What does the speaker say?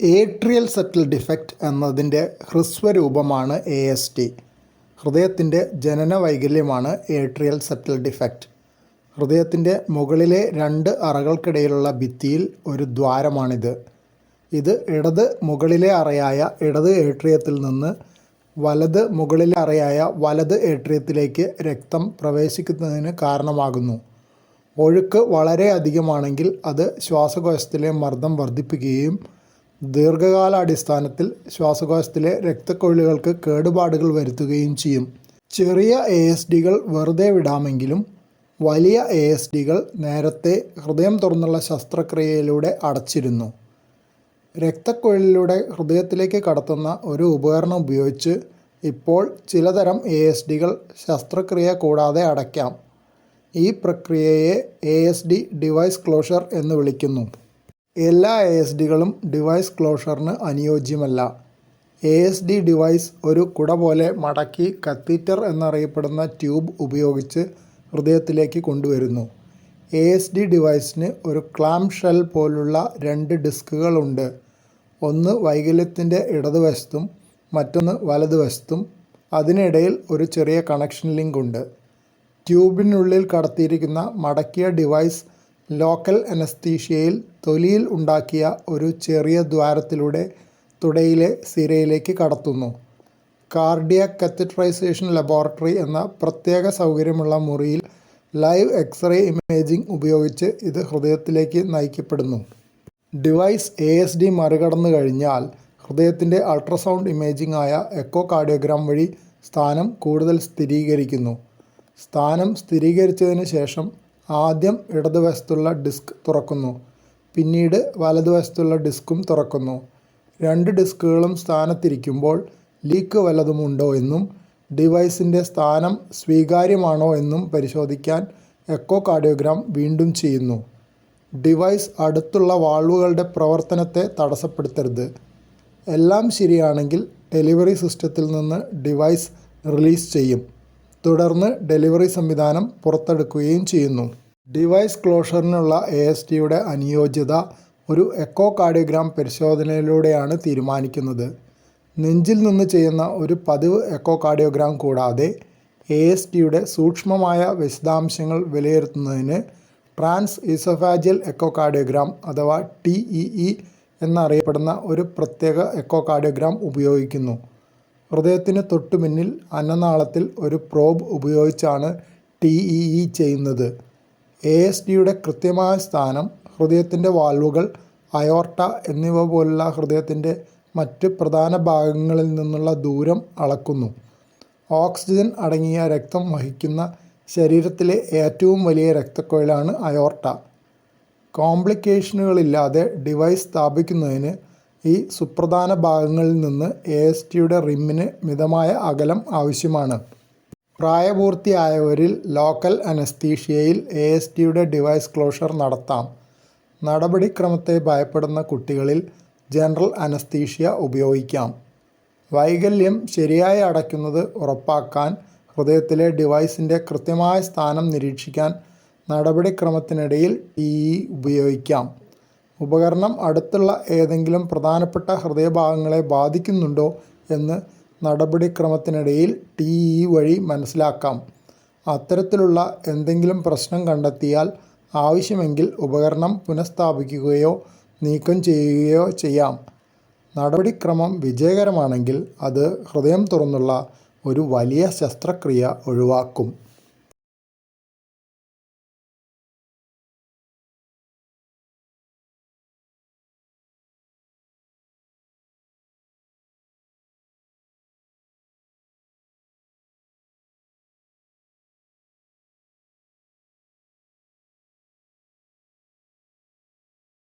Atrial സെറ്റിൽ defect എന്നതിന്റെ ഹ്രസ്വരൂപമാണ് A S T ഹൃദയത്തിന്റെ ജനന വൈകല്യമാണ് ഏട്രിയൽ സെറ്റിൽ ഡിഫക്റ്റ് ഹൃദയത്തിന്റെ മുകളിലെ രണ്ട് അറകൾക്കിടയിലുള്ള ഭിത്തിയിൽ ഒരു ദ്വാരമാണിത്. ഇത് ഇടത് മുകളിലെ അറയായ ഇടത് ഏട്രിയത്തിൽ നിന്ന് വലത് മുകളിലെ അറയായ വലത് ഏട്രിയത്തിലേക്ക് രക്തം പ്രവേശിക്കുന്നതിന് കാരണമാകുന്നു. ഒഴുക്ക് വളരെ അധികമാണെങ്കിൽ അത് ശ്വാസകോശത്തിലെ മർദ്ദം വർദ്ധിപ്പിക്കുകയും ദീർഘകാലാടിസ്ഥാനത്തിൽ ശ്വാസകോശത്തിലെ രക്തക്കൊഴലുകൾക്ക് കേടുപാടുകൾ വരുത്തുകയും ചെയ്യും. ചെറിയ എ എസ് ഡികൾ വെറുതെ വിടാമെങ്കിലും വലിയ എ എസ് ഡികൾ നേരത്തെ ഹൃദയം തുറന്നുള്ള ശസ്ത്രക്രിയയിലൂടെ അടച്ചിരുന്നു. രക്തക്കൊഴിലിലൂടെ ഹൃദയത്തിലേക്ക് കടത്തുന്ന ഒരു ഉപകരണം ഉപയോഗിച്ച് ഇപ്പോൾ ചിലതരം എ എസ് ഡികൾ ശസ്ത്രക്രിയ കൂടാതെ അടയ്ക്കാം. ഈ പ്രക്രിയയെ A S D device closure എന്ന് വിളിക്കുന്നു. എല്ലാ എ എസ് ഡികളും ഡിവൈസ് ക്ലോഷറിന് അനുയോജ്യമല്ല. എ എസ് ഡി ഡിവൈസ് ഒരു കുട പോലെ മടക്കി കത്തീറ്റർ എന്നറിയപ്പെടുന്ന ട്യൂബ് ഉപയോഗിച്ച് ഹൃദയത്തിലേക്ക് കൊണ്ടുവരുന്നു. എ എസ് ഡി ഡിവൈസിന് ഒരു ക്ലാം ഷെൽ പോലുള്ള രണ്ട് ഡിസ്കുകളുണ്ട് ഒന്ന് വൈകല്യത്തിന്റെ ഇടതുവശത്തും മറ്റൊന്ന് വലതുവശത്തും. അതിനിടയിൽ ഒരു ചെറിയ കണക്ഷൻ ലിങ്ക് ഉണ്ട്. ട്യൂബിനുള്ളിൽ കടത്തിയിരിക്കുന്ന മടക്കിയ ഡിവൈസ് ലോക്കൽ അനസ്തീഷ്യയിൽ തൊലിയിൽ ഉണ്ടാക്കിയ ഒരു ചെറിയ ദ്വാരത്തിലൂടെ തുടയിലെ സിരയിലേക്ക് കടത്തുന്നു. കാർഡിയാക് കത്തട്രൈസേഷൻ ലബോറട്ടറി എന്ന പ്രത്യേക സൗകര്യമുള്ള മുറിയിൽ ലൈവ് എക്സ്റേ ഇമേജിംഗ് ഉപയോഗിച്ച് ഇത് ഹൃദയത്തിലേക്ക് നയിക്കപ്പെടുന്നു. ഡിവൈസ് എ എസ് ഡി മറികടന്നു കഴിഞ്ഞാൽ ഹൃദയത്തിന്റെ അൾട്രാസൗണ്ട് ഇമേജിംഗ് ആയ എക്കോ കാർഡിയോഗ്രാം വഴി സ്ഥാനം കൂടുതൽ സ്ഥിരീകരിക്കുന്നു. സ്ഥാനം സ്ഥിരീകരിച്ചതിന് ശേഷം ആദ്യം ഇടതുവശത്തുള്ള ഡിസ്ക് തുറക്കുന്നു. പിന്നീട് വലതുവശത്തുള്ള ഡിസ്കും തുറക്കുന്നു. രണ്ട് ഡിസ്കുകളും സ്ഥാനത്തിരിക്കുമ്പോൾ ലീക്ക് വല്ലതുമുണ്ടോ എന്നും ഡിവൈസിന്റെ സ്ഥാനം സ്വീകാര്യമാണോ എന്നും പരിശോധിക്കാൻ എക്കോ കാർഡിയോഗ്രാം വീണ്ടും ചെയ്യുന്നു. ഡിവൈസ് അടുത്തുള്ള വാൾവുകളുടെ പ്രവർത്തനത്തെ തടസ്സപ്പെടുത്തരുത്. എല്ലാം ശരിയാണെങ്കിൽ ഡെലിവറി സിസ്റ്റത്തിൽ നിന്ന് ഡിവൈസ് റിലീസ് ചെയ്യും. തുടർന്ന് ഡെലിവറി സംവിധാനം പുറത്തെടുക്കുകയും ചെയ്യുന്നു. ഡിവൈസ് ക്ലോഷറിനുള്ള എ എസ് ടിയുടെ അനുയോജ്യത ഒരു എക്കോ കാർഡിയോഗ്രാം പരിശോധനയിലൂടെയാണ് തീരുമാനിക്കുന്നത്. നെഞ്ചിൽ നിന്ന് ചെയ്യുന്ന ഒരു പതിവ് എക്കോ കാർഡിയോഗ്രാം കൂടാതെ എ എസ് ടിയുടെ സൂക്ഷ്മമായ വിശദാംശങ്ങൾ വിലയിരുത്തുന്നതിന് ട്രാൻസ് ഈസോഫാജിയൽ എക്കോ കാർഡിയോഗ്രാം അഥവാ ടി ഇ ഇ എന്നറിയപ്പെടുന്ന ഒരു പ്രത്യേക എക്കോ കാർഡിയോഗ്രാം ഉപയോഗിക്കുന്നു. ഹൃദയത്തിന് തൊട്ടുമുന്നിൽ അന്നനാളത്തിൽ ഒരു പ്രോബ് ഉപയോഗിച്ചാണ് ടി ഇ ഇ ചെയ്യുന്നത്. എ എസ് ഡിയുടെ കൃത്യമായ സ്ഥാനം ഹൃദയത്തിന്റെ വാൽവുകൾ അയോർട്ട എന്നിവ പോലുള്ള ഹൃദയത്തിന്റെ മറ്റ് പ്രധാന ഭാഗങ്ങളിൽ നിന്നുള്ള ദൂരം അളക്കുന്നു. ഓക്സിജൻ അടങ്ങിയ രക്തം വഹിക്കുന്ന ശരീരത്തിലെ ഏറ്റവും വലിയ രക്തക്കുഴലാണ് അയോർട്ട. കോംപ്ലിക്കേഷനുകളില്ലാതെ ഡിവൈസ് സ്ഥാപിക്കുന്നതിന് ഈ സുപ്രധാന ഭാഗങ്ങളിൽ നിന്ന് എ എസ് ടിയുടെ റിമ്മിന് മിതമായ അകലം ആവശ്യമാണ്. പ്രായപൂർത്തിയായവരിൽ ലോക്കൽ അനസ്തീഷ്യയിൽ എ എസ് ടിയുടെ ഡിവൈസ് ക്ലോഷർ നടത്താം. നടപടിക്രമത്തെ ഭയപ്പെടുന്ന കുട്ടികളിൽ ജനറൽ അനസ്തീഷ്യ ഉപയോഗിക്കാം. വൈകല്യം ശരിയായി അടയ്ക്കുന്നത് ഉറപ്പാക്കാൻ ഹൃദയത്തിലെ ഡിവൈസിന്റെ കൃത്യമായ സ്ഥാനം നിരീക്ഷിക്കാൻ നടപടിക്രമത്തിനിടയിൽ ടി ഇ ഉപയോഗിക്കാം. ഉപകരണം അടുത്തുള്ള ഏതെങ്കിലും പ്രധാനപ്പെട്ട ഹൃദയഭാഗങ്ങളെ ബാധിക്കുന്നുണ്ടോ എന്ന് നടപടിക്രമത്തിനിടയിൽ ടി ഇ വഴി മനസ്സിലാക്കാം. അത്തരത്തിലുള്ള എന്തെങ്കിലും പ്രശ്നം കണ്ടെത്തിയാൽ ആവശ്യമെങ്കിൽ ഉപകരണം പുനഃസ്ഥാപിക്കുകയോ നീക്കം ചെയ്യുകയോ ചെയ്യാം. നടപടിക്രമം വിജയകരമാണെങ്കിൽ അത് ഹൃദയം തുറന്നുള്ള ഒരു വലിയ ശസ്ത്രക്രിയ ഒഴിവാക്കും.